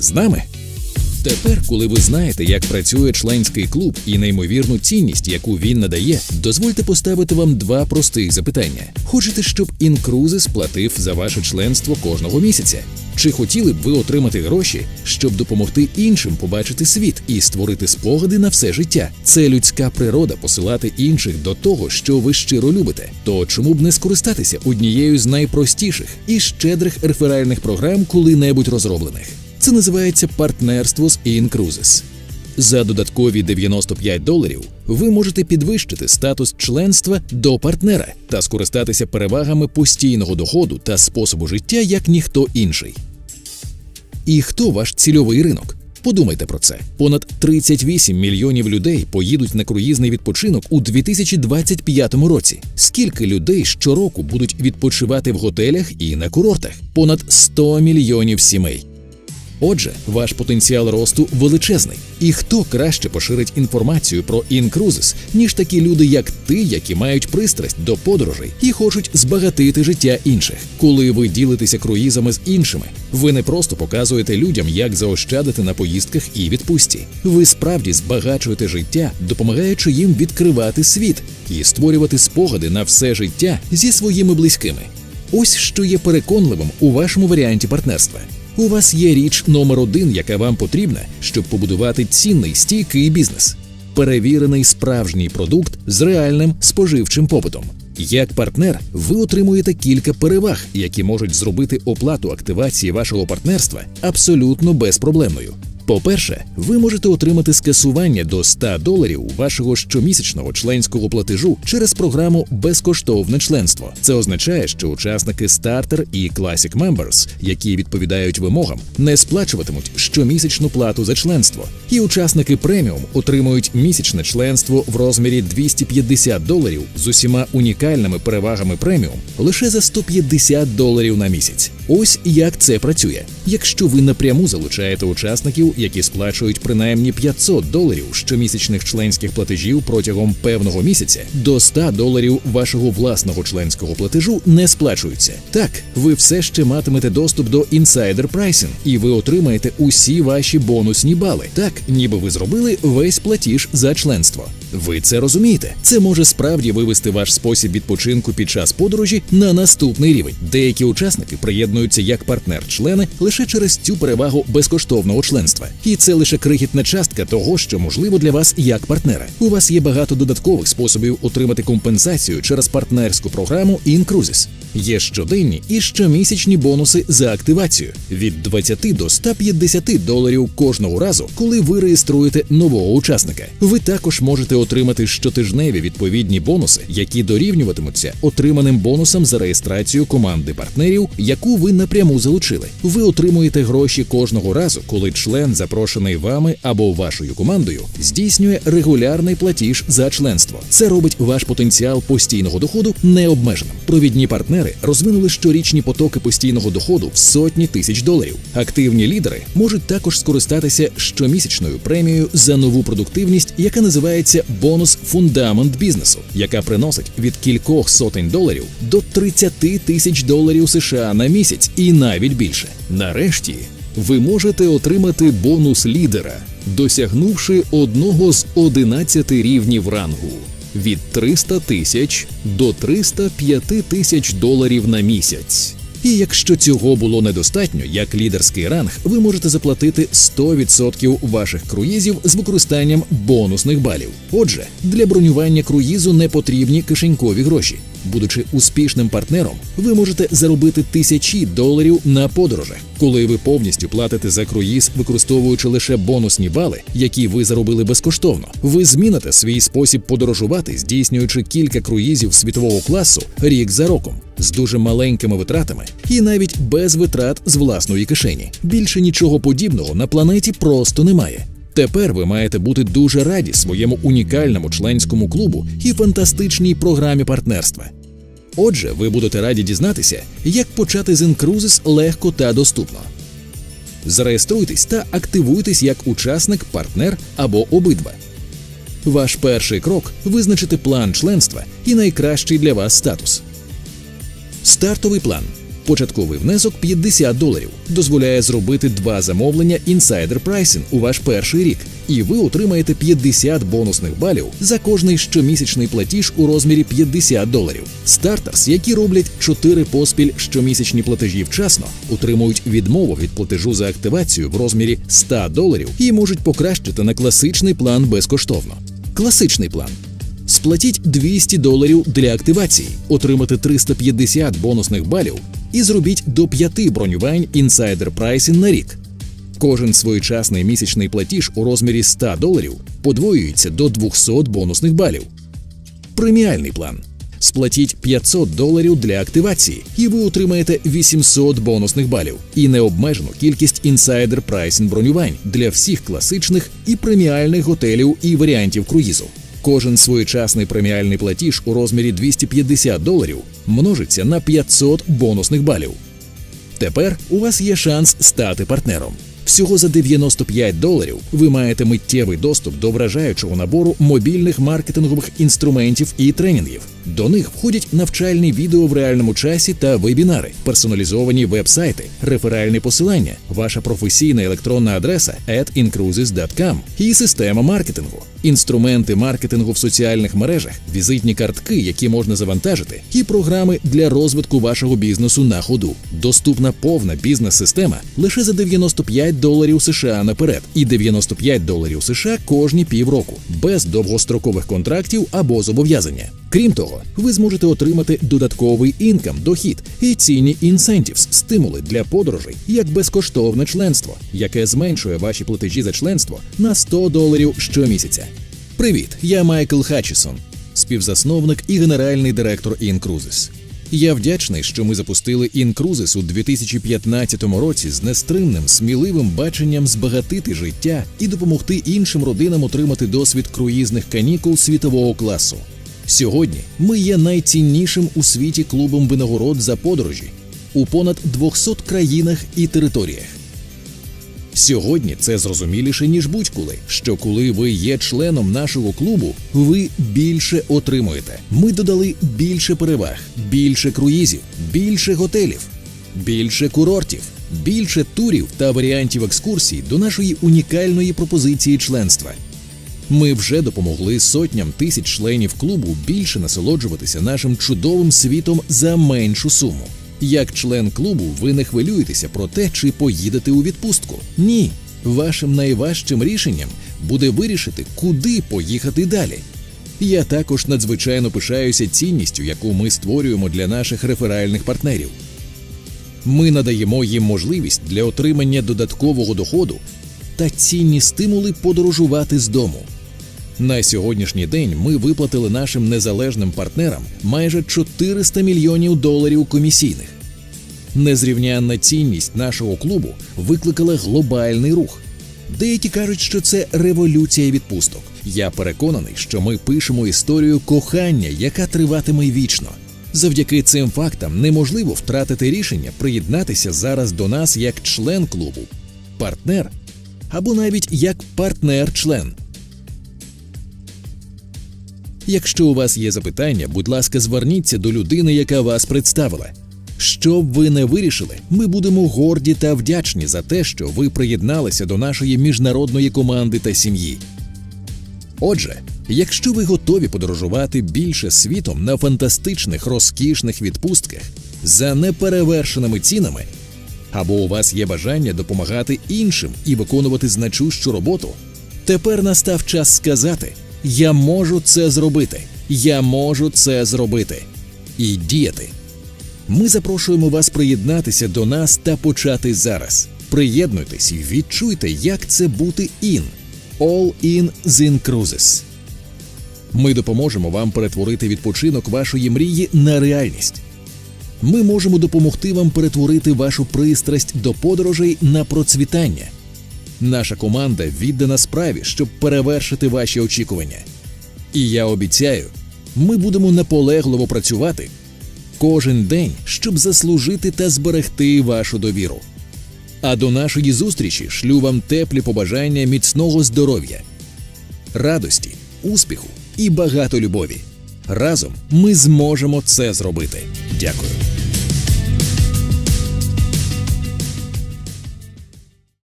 з нами. Тепер, коли ви знаєте, як працює членський клуб і неймовірну цінність, яку він надає, дозвольте поставити вам два простих запитання: хочете, щоб інкрузи сплатив за ваше членство кожного місяця? Чи хотіли б ви отримати гроші, щоб допомогти іншим побачити світ і створити спогади на все життя? Це людська природа посилати інших до того, що ви щиро любите. То чому б не скористатися однією з найпростіших і щедрих реферальних програм коли-небудь розроблених? Це називається партнерство з Incruises. За додаткові 95 доларів ви можете підвищити статус членства до партнера та скористатися перевагами постійного доходу та способу життя як ніхто інший. І хто ваш цільовий ринок? Подумайте про це. Понад 38 мільйонів людей поїдуть на круїзний відпочинок у 2025 році. Скільки людей щороку будуть відпочивати в готелях і на курортах? Понад 100 мільйонів сімей. Отже, ваш потенціал росту величезний. І хто краще поширить інформацію про інкрузис, ніж такі люди, як ти, які мають пристрасть до подорожей і хочуть збагатити життя інших. Коли ви ділитеся круїзами з іншими, ви не просто показуєте людям, як заощадити на поїздках і відпустці. Ви справді збагачуєте життя, допомагаючи їм відкривати світ і створювати спогади на все життя зі своїми близькими. Ось що є переконливим у вашому варіанті партнерства. У вас є річ номер один, яка вам потрібна, щоб побудувати цінний стійкий бізнес. Перевірений справжній продукт з реальним споживчим попитом. Як партнер, ви отримуєте кілька переваг, які можуть зробити оплату активації вашого партнерства абсолютно безпроблемною. По-перше, ви можете отримати скасування до 100 доларів вашого щомісячного членського платежу через програму Безкоштовне членство. Це означає, що учасники Starter і Classic Members, які відповідають вимогам, не сплачуватимуть щомісячну плату за членство. І учасники преміум отримують місячне членство в розмірі 250 доларів з усіма унікальними перевагами преміум лише за 150 доларів на місяць. Ось як це працює. Якщо ви напряму залучаєте учасників, які сплачують принаймні 500 доларів щомісячних членських платежів протягом певного місяця, до 100 доларів вашого власного членського платежу не сплачуються. Так, ви все ще матимете доступ до інсайдер прайсинг, і ви отримаєте усі ваші бонусні бали, так ніби ви зробили весь платіж за членство. Ви це розумієте? Це може справді вивести ваш спосіб відпочинку під час подорожі на наступний рівень. Деякі учасники приєднуються як партнер-члени лише через цю перевагу безкоштовного членства, і це лише крихітна частка того, що можливо для вас як партнера. У вас є багато додаткових способів отримати компенсацію через партнерську програму Incruises. Є щоденні і щомісячні бонуси за активацію від 20 до 150 доларів кожного разу, коли ви реєструєте нового учасника. Ви також можете отримати щотижневі відповідні бонуси, які дорівнюватимуться отриманим бонусам за реєстрацію команди партнерів, яку ви напряму залучили. Ви отримуєте гроші кожного разу, коли член, запрошений вами або вашою командою, здійснює регулярний платіж за членство. Це робить ваш потенціал постійного доходу необмеженим. Провідні партнери розвинули щорічні потоки постійного доходу в сотні тисяч доларів. Активні лідери можуть також скористатися щомісячною премією за нову продуктивність, яка називається бонус фундамент бізнесу, яка приносить від кількох сотень доларів до 30 тисяч доларів США на місяць і навіть більше. Нарешті ви можете отримати бонус лідера, досягнувши одного з 11 рівнів рангу від 300 тисяч до 305 тисяч доларів на місяць. І якщо цього було недостатньо, як лідерський ранг, ви можете заплатити 100% ваших круїзів з використанням бонусних балів. Отже, для бронювання круїзу не потрібні кишенькові гроші. Будучи успішним партнером, ви можете заробити тисячі доларів на подорожах, коли ви повністю платите за круїз, використовуючи лише бонусні бали, які ви заробили безкоштовно. Ви зміните свій спосіб подорожувати, здійснюючи кілька круїзів світового класу рік за роком з дуже маленькими витратами і навіть без витрат з власної кишені. Більше нічого подібного на планеті просто немає. Тепер ви маєте бути дуже раді своєму унікальному членському клубу і фантастичній програмі партнерства. Отже, ви будете раді дізнатися, як почати з Incruises легко та доступно. Зареєструйтесь та активуйтесь як учасник, партнер або обидва. Ваш перший крок визначити план членства і найкращий для вас статус. Стартовий план. Початковий внесок 50 доларів дозволяє зробити два замовлення інсайдер прайсинг у ваш перший рік, і ви отримаєте 50 бонусних балів за кожний щомісячний платіж у розмірі 50 доларів. Стартерс, які роблять 4 поспіль щомісячні платежі вчасно, отримують відмову від платежу за активацію в розмірі 100 доларів і можуть покращити на класичний план безкоштовно. Класичний план. Сплатіть 200 доларів для активації, отримати 350 бонусних балів і зробіть до 5 бронювань інсайдер прайсінг на рік. Кожен своєчасний місячний платіж у розмірі 100 доларів подвоюється до 200 бонусних балів. Преміальний план. Сплатіть 500 доларів для активації, і ви отримаєте 800 бонусних балів і необмежену кількість інсайдер прайсінг бронювань для всіх класичних і преміальних готелів і варіантів круїзу. Кожен своєчасний преміальний платіж у розмірі 250 доларів множиться на 500 бонусних балів. Тепер у вас є шанс стати партнером. Всього за 95 доларів ви маєте миттєвий доступ до вражаючого набору мобільних маркетингових інструментів і тренінгів. До них входять навчальні відео в реальному часі та вебінари, персоналізовані веб-сайти, реферальні посилання, ваша професійна електронна адреса at incruises.com і система маркетингу, інструменти маркетингу в соціальних мережах, візитні картки, які можна завантажити, і програми для розвитку вашого бізнесу на ходу. Доступна повна бізнес-система лише за 95 доларів США наперед і 95 доларів США кожні півроку, без довгострокових контрактів або зобов'язання. Крім того, ви зможете отримати додатковий інкам, дохід і цінні інсентівс, стимули для подорожей, як безкоштовне членство, яке зменшує ваші платежі за членство на 100 доларів щомісяця. Привіт, я Майкл Хатчісон, співзасновник і генеральний директор InCruises. Я вдячний, що ми запустили інкрузис у 2015 році з нестримним, сміливим баченням збагатити життя і допомогти іншим родинам отримати досвід круїзних канікул світового класу. Сьогодні ми є найціннішим у світі клубом винагород за подорожі у понад 200 країнах і територіях. Сьогодні це зрозуміліше ніж будь-коли, що коли ви є членом нашого клубу, ви більше отримуєте. Ми додали більше переваг, більше круїзів, більше готелів, більше курортів, більше турів та варіантів екскурсій до нашої унікальної пропозиції членства. Ми вже допомогли сотням тисяч членів клубу більше насолоджуватися нашим чудовим світом за меншу суму. Як член клубу, ви не хвилюєтеся про те, чи поїдете у відпустку. Ні, вашим найважчим рішенням буде вирішити, куди поїхати далі. Я також надзвичайно пишаюся цінністю, яку ми створюємо для наших реферальних партнерів. Ми надаємо їм можливість для отримання додаткового доходу та цінні стимули подорожувати з дому. На сьогоднішній день ми виплатили нашим незалежним партнерам майже 400 мільйонів доларів комісійних. Незрівнянна цінність нашого клубу викликала глобальний рух. Деякі кажуть, що це революція відпусток. Я переконаний, що ми пишемо історію кохання, яка триватиме вічно. Завдяки цим фактам неможливо втратити рішення приєднатися зараз до нас як член клубу, партнер або навіть як партнер-член. Якщо у вас є запитання, будь ласка, зверніться до людини, яка вас представила. Що б ви не вирішили, ми будемо горді та вдячні за те, що ви приєдналися до нашої міжнародної команди та сім'ї. Отже, якщо ви готові подорожувати більше світом на фантастичних розкішних відпустках за неперевершеними цінами, або у вас є бажання допомагати іншим і виконувати значущу роботу, тепер настав час сказати: Я можу це зробити, я можу це зробити і діяти. Ми запрошуємо вас приєднатися до нас та почати зараз. Приєднуйтесь і відчуйте, як це бути ін. All in Zin Cruises. Ми допоможемо вам перетворити відпочинок вашої мрії на реальність. Ми можемо допомогти вам перетворити вашу пристрасть до подорожей на процвітання. Наша команда віддана справі, щоб перевершити ваші очікування. І я обіцяю, ми будемо наполегливо працювати кожен день, щоб заслужити та зберегти вашу довіру. А до нашої зустрічі шлю вам теплі побажання міцного здоров'я, радості, успіху і багато любові. Разом ми зможемо це зробити. Дякую.